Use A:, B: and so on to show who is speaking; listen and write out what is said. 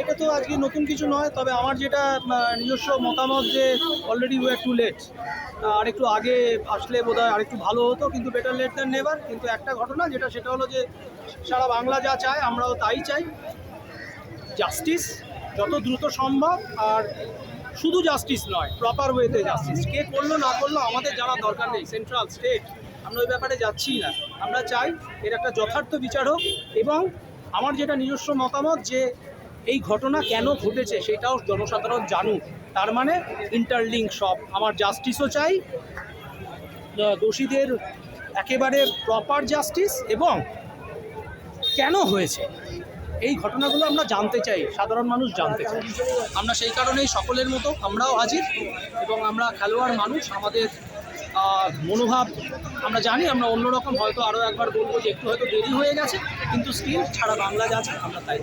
A: এটা তো আজকে নতুন কিছু নয়, তবে আমার যেটা নিজস্ব মতামত যে অলরেডি ওয়ার টু লেট আর একটু আগে আসলে বোধ হয় আরেকটু ভালো হতো, কিন্তু বেটার লেট দ্যান নেভার কিন্তু একটা ঘটনা যেটা, সেটা হলো যে সারা বাংলা যা চায়, আমরাও তাই চাই। জাস্টিস যত দ্রুত সম্ভব, আর শুধু জাস্টিস নয় প্রপার ওয়েতে জাস্টিস কে করল, না করল, আমাদের জানার দরকার নেই। সেন্ট্রাল স্টেট আমরা ওই ব্যাপারে যাচ্ছি না। আমরা চাই এর একটা যথার্থ বিচার হোক, এবং আমার যেটা নিজস্ব মতামত যে এই ঘটনা কেন ঘটেছে সেটাও জনসাধারণ জানুক। তার মানে ইন্টারলিঙ্ক সব আমার জাস্টিসও চাই দোষীদের একেবারে প্রপার জাস্টিস এবং কেন হয়েছে? এই ঘটনাগুলো আমরা জানতে চাই, সাধারণ মানুষ জানতে চাই আমরা সেই কারণেই সকলের মতো আমরাও হাজির এবং আমরা খেলোয়াড় মানুষ, আমাদের মনোভাব, আমরা জানি, আমরা অন্যরকম হয়তো আরও একবার বলব যে একটু হয়তো দেরি হয়ে গেছে, কিন্তু স্টিল ছাড়া বাংলা যা আছে আমরা তাই